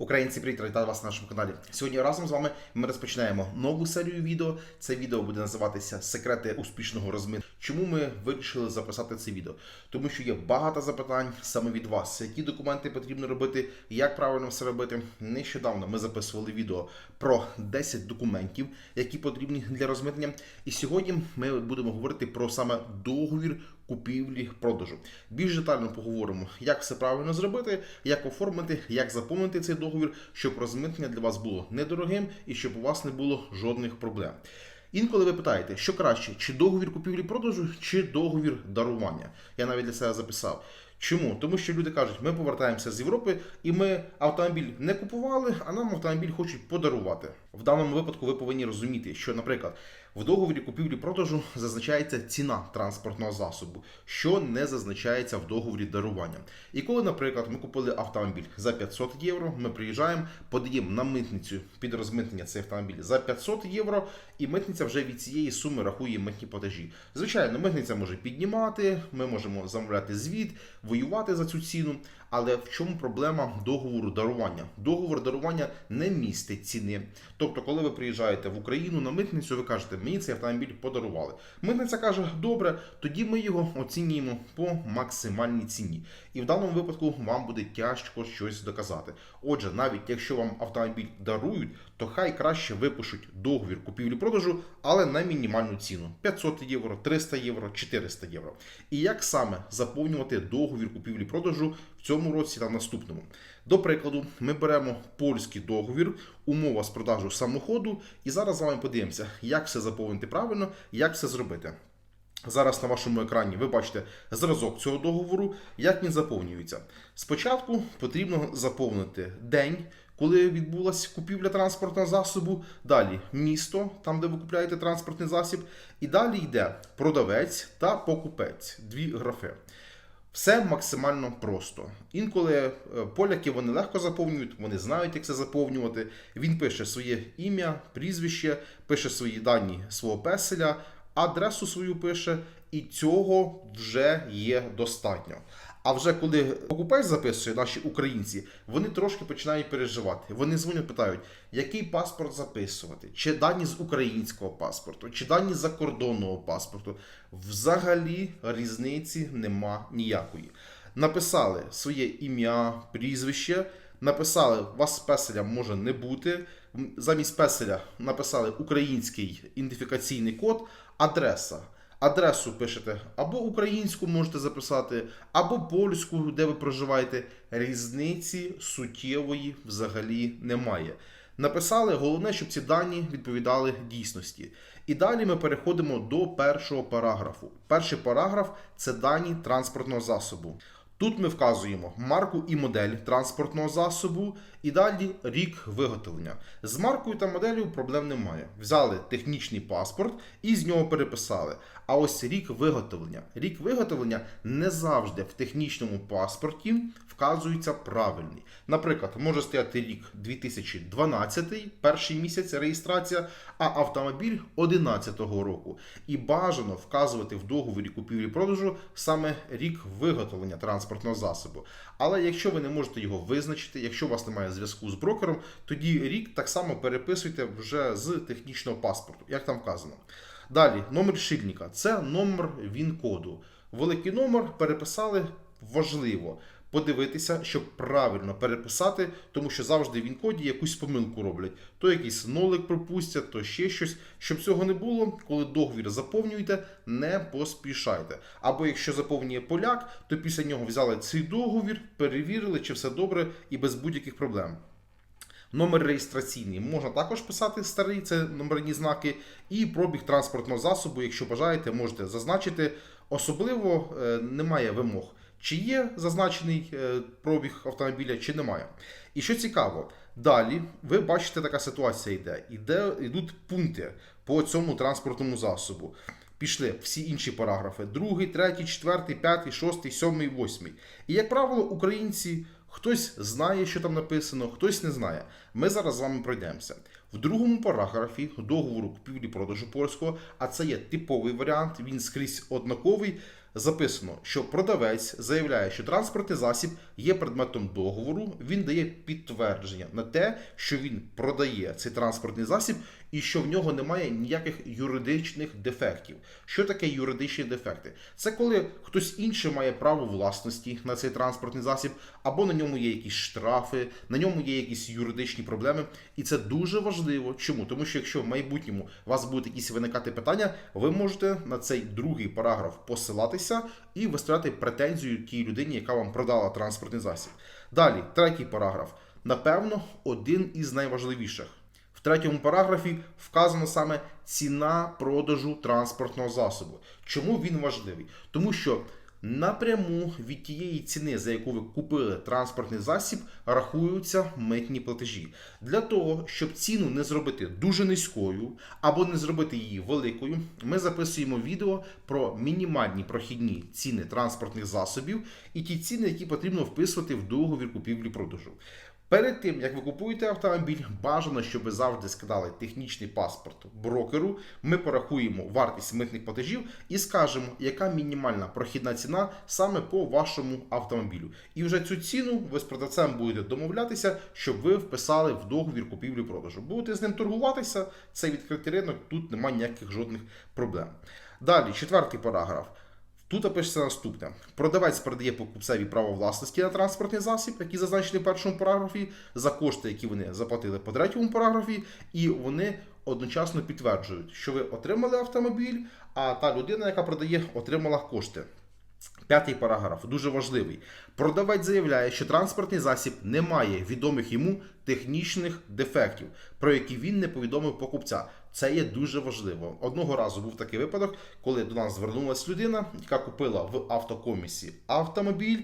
Українці, привіт, вітаю вас на нашому каналі. Сьогодні разом з вами ми розпочинаємо нову серію відео. Це відео буде називатися Секрети успішного розмиту. Чому ми вирішили записати це відео? Тому що є багато запитань саме від вас, які документи потрібно робити, як правильно все робити. Нещодавно ми записували відео про 10 документів, які потрібні для розмитнення. І сьогодні ми будемо говорити про саме договір купівлі продажу. Більш детально поговоримо, як все правильно зробити, як оформити, як заповнити цей договір, щоб розмитнення для вас було недорогим і щоб у вас не було жодних проблем. Інколи ви питаєте, що краще, чи договір купівлі-продажу, чи договір дарування. Я навіть для себе записав. Чому? Тому що люди кажуть, ми повертаємося з Європи і ми автомобіль не купували, а нам автомобіль хочуть подарувати. В даному випадку ви повинні розуміти, що, наприклад, в договорі купівлі-продажу зазначається ціна транспортного засобу, що не зазначається в договорі дарування. І коли, наприклад, ми купили автомобіль за 500 євро, ми приїжджаємо, подаємо на митницю під розмитнення цей автомобіль за 500 євро, і митниця вже від цієї суми рахує митні платежі. Звичайно, митниця може піднімати, ми можемо замовляти звіт, воювати за цю ціну. Але в чому проблема договору дарування? Договор дарування не містить ціни. Тобто, коли ви приїжджаєте в Україну на митницю, ви кажете, мені цей автомобіль подарували. Митниця каже, добре, тоді ми його оцінюємо по максимальній ціні. І в даному випадку вам буде тяжко щось доказати. Отже, навіть якщо вам автомобіль дарують, то хай краще випишуть договір купівлі-продажу, але на мінімальну ціну 500 євро, 300 євро, 400 євро. І як саме заповнювати договір купівлі-продажу в цьому році та наступному? До прикладу, ми беремо польський договір, умова з продажу самоходу, і зараз з вами подивимося, як все заповнити правильно, як все зробити. Зараз на вашому екрані ви бачите зразок цього договору, як він заповнюється. Спочатку потрібно заповнити день, коли відбулася купівля транспортного засобу, далі місто, там де ви купляєте транспортний засіб, і далі йде продавець та покупець, дві графи. Все максимально просто. Інколи е, поляки вони легко заповнюють, вони знають, як це заповнювати. Він пише своє ім'я, прізвище, пише свої дані свого песеля, адресу свою пише, і цього вже є достатньо. А вже коли покупець записує наші українці, вони трошки починають переживати. Вони дзвонять, питають, який паспорт записувати, чи дані з українського паспорту, чи дані з закордонного паспорту. Взагалі різниці нема ніякої. Написали своє ім'я, прізвище, написали, вас песеля може не бути. Замість песеля написали український ідентифікаційний код, адреса. Адресу пишете або українську можете записати, або польську, де ви проживаєте. Різниці суттєвої взагалі немає. Написали, головне, щоб ці дані відповідали дійсності. І далі ми переходимо до першого параграфу. Перший параграф це дані транспортного засобу. Тут ми вказуємо марку і модель транспортного засобу, і далі рік виготовлення. З маркою та моделлю проблем немає. Взяли технічний паспорт і з нього переписали. А ось рік виготовлення. Рік виготовлення не завжди в технічному паспорті вказується правильний. Наприклад, може стояти рік 2012, перший місяць реєстрація, а автомобіль 2011 року. І бажано вказувати в договорі купівлі-продажу саме рік виготовлення транспортного засобу. Але якщо ви не можете його визначити, якщо у вас немає зв'язку з брокером, тоді рік так само переписуйте вже з технічного паспорту, як там вказано. Далі, номер шильника це номер ВІН-коду. Великий номер переписали важливо. Подивитися, щоб правильно переписати, тому що завжди в він-коді якусь помилку роблять. То якийсь нолик пропустять, то ще щось. Щоб цього не було, коли договір заповнюєте, не поспішайте. Або якщо заповнює поляк, то після нього взяли цей договір, перевірили, чи все добре і без будь-яких проблем. Номер реєстраційний можна також писати старий, це номерні знаки, і пробіг транспортного засобу, якщо бажаєте, можете зазначити. Особливо е, немає вимог, чи є зазначений е, пробіг автомобіля, чи немає. І що цікаво, далі ви бачите, така ситуація йде. Іде йдуть пункти по цьому транспортному засобу. Пішли всі інші параграфи: другий, третій, четвертий, п'ятий, шостий, сьомий, восьмий. І, як правило, українці. Хтось знає, що там написано, хтось не знає. Ми зараз з вами пройдемося. В другому параграфі договору купівлі-продажу польського, а це є типовий варіант, він скрізь однаковий. Записано, що продавець заявляє, що транспортний засіб є предметом договору, він дає підтвердження на те, що він продає цей транспортний засіб і що в нього немає ніяких юридичних дефектів. Що таке юридичні дефекти? Це коли хтось інший має право власності на цей транспортний засіб, або на ньому є якісь штрафи, на ньому є якісь юридичні проблеми. І це дуже важливо. Чому? Тому що якщо в майбутньому у вас будуть якісь виникати питання, ви можете на цей другий параграф посилатися і виставляти претензію тій людині, яка вам продала транспортний засіб. Далі, третій параграф. Напевно, один із найважливіших. Третьому параграфі вказано саме ціна продажу транспортного засобу. Чому він важливий? Тому що напряму від тієї ціни, за яку ви купили транспортний засіб, рахуються митні платежі. Для того, щоб ціну не зробити дуже низькою або не зробити її великою, ми записуємо відео про мінімальні прохідні ціни транспортних засобів і ті ціни, які потрібно вписувати в договір купівлі-продажу. Перед тим, як ви купуєте автомобіль, бажано, щоб ви завжди скидали технічний паспорт брокеру. Ми порахуємо вартість митних платежів і скажемо, яка мінімальна прохідна ціна саме по вашому автомобілю. І вже цю ціну ви з продавцем будете домовлятися, щоб ви вписали в договір купівлі-продажу. Будете з ним торгуватися, це відкритий ринок, тут немає ніяких жодних проблем. Далі, четвертий параграф. Тут пишеться наступне: продавець передає покупцеві право власності на транспортний засіб, який зазначений в першому параграфі, за кошти, які вони заплатили по третьому параграфі, і вони одночасно підтверджують, що ви отримали автомобіль, а та людина, яка продає, отримала кошти. П'ятий параграф дуже важливий. Продавець заявляє, що транспортний засіб не має відомих йому технічних дефектів, про які він не повідомив покупця. Це є дуже важливо. Одного разу був такий випадок, коли до нас звернулася людина, яка купила в автокомісі автомобіль.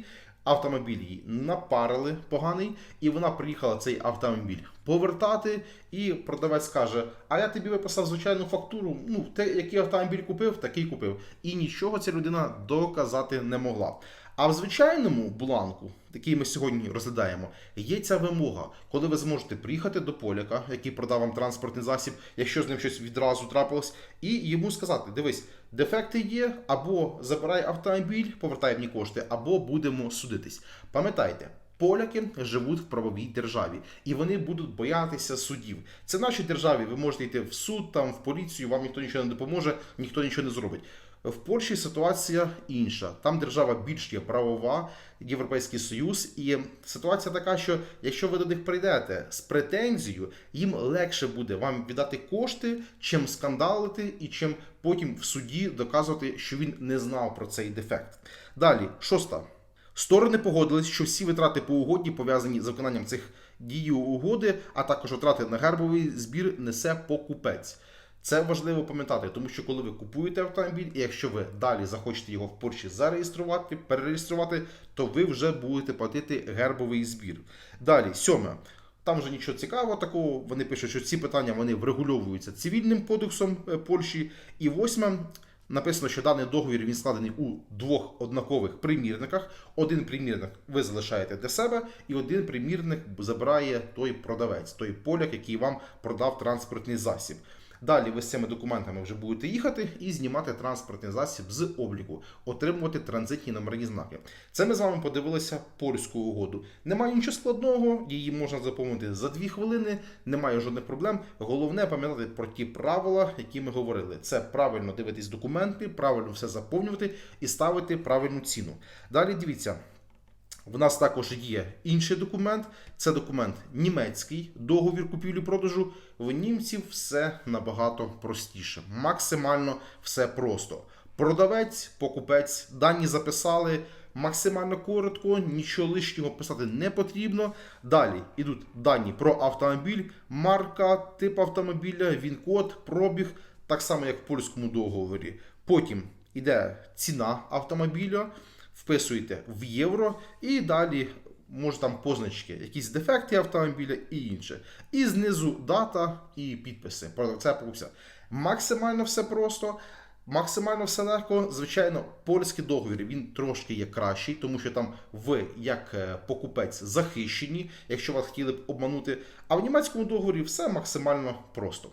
Автомобіль її напарили поганий, і вона приїхала цей автомобіль повертати. І продавець каже: А я тобі виписав звичайну фактуру. Ну, те, який автомобіль купив, такий купив. І нічого ця людина доказати не могла. А в звичайному бланку, який ми сьогодні розглядаємо, є ця вимога, коли ви зможете приїхати до поляка, який продав вам транспортний засіб, якщо з ним щось відразу трапилось, і йому сказати: дивись, дефекти є, або забирай автомобіль, повертай мені кошти, або будемо судитись. Пам'ятайте. Поляки живуть в правовій державі, і вони будуть боятися судів. Це в нашій державі. Ви можете йти в суд, там в поліцію, вам ніхто нічого не допоможе, ніхто нічого не зробить. В Польщі ситуація інша. Там держава більш є правова, Європейський Союз, і ситуація така, що якщо ви до них прийдете з претензією, їм легше буде вам віддати кошти, чим скандалити і чим потім в суді доказувати, що він не знав про цей дефект. Далі, шоста. Сторони погодились, що всі витрати по угоді пов'язані з виконанням цих дій угоди, а також витрати на гербовий збір несе покупець. Це важливо пам'ятати, тому що коли ви купуєте автомобіль, і якщо ви далі захочете його в Польщі зареєструвати, перереєструвати, то ви вже будете платити гербовий збір. Далі, сьоме. Там вже нічого цікавого такого. Вони пишуть, що ці питання вони врегульовуються цивільним кодексом е, Польщі. І восьме. Написано, що даний договір він складений у двох однакових примірниках. Один примірник ви залишаєте для себе, і один примірник забирає той продавець, той поляк, який вам продав транспортний засіб. Далі ви з цими документами вже будете їхати і знімати транспортний засіб з обліку, отримувати транзитні номерні знаки. Це ми з вами подивилися польську угоду. Немає нічого складного, її можна заповнити за дві хвилини, немає жодних проблем. Головне пам'ятати про ті правила, які ми говорили. Це правильно дивитись документи, правильно все заповнювати і ставити правильну ціну. Далі дивіться. В нас також є інший документ. Це документ німецький, договір купівлі-продажу. В німців все набагато простіше. Максимально все просто. Продавець, покупець, дані записали. Максимально коротко, нічого лишнього писати не потрібно. Далі йдуть дані про автомобіль, марка, тип автомобіля, він-код, пробіг, так само як в польському договорі. Потім йде ціна автомобіля вписуєте в євро і далі. Може там позначки, якісь дефекти автомобіля і інше. І знизу дата і підписи. Продавця покупця. Максимально все просто, максимально все легко. Звичайно, польський договір він трошки є кращий, тому що там ви, як е, покупець, захищені, якщо вас хотіли б обманути. А в німецькому договорі все максимально просто.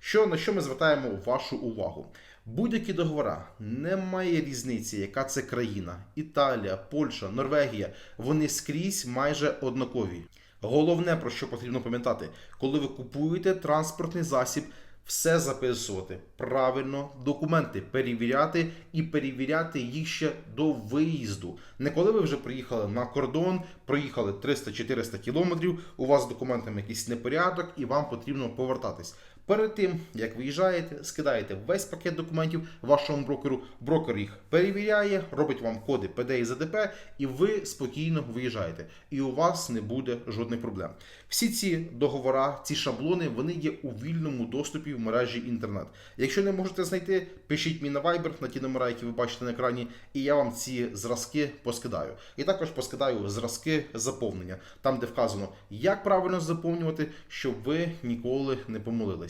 Що, На що ми звертаємо вашу увагу? Будь-які договори, немає різниці, яка це країна: Італія, Польща, Норвегія. Вони скрізь майже однакові. Головне, про що потрібно пам'ятати, коли ви купуєте транспортний засіб, все записувати правильно, документи перевіряти і перевіряти їх ще до виїзду. Не коли ви вже приїхали на кордон, проїхали 300-400 кілометрів, у вас з документами якийсь непорядок, і вам потрібно повертатись. Перед тим як виїжджаєте, скидаєте весь пакет документів вашому брокеру. Брокер їх перевіряє, робить вам коди ПД і ЗДП, і ви спокійно виїжджаєте. І у вас не буде жодних проблем. Всі ці договори, ці шаблони, вони є у вільному доступі в мережі інтернет. Якщо не можете знайти, пишіть мені на Viber на ті номера, які ви бачите на екрані, і я вам ці зразки поскидаю. І також поскидаю зразки заповнення, там де вказано, як правильно заповнювати, щоб ви ніколи не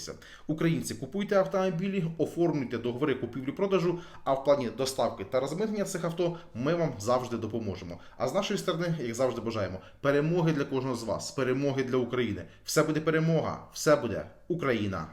помилилися. Українці, купуйте автомобілі, оформлюйте договори купівлі-продажу, а в плані доставки та розмитнення цих авто ми вам завжди допоможемо. А з нашої сторони, як завжди, бажаємо перемоги для кожного з вас, перемоги для України. Все буде перемога, все буде Україна.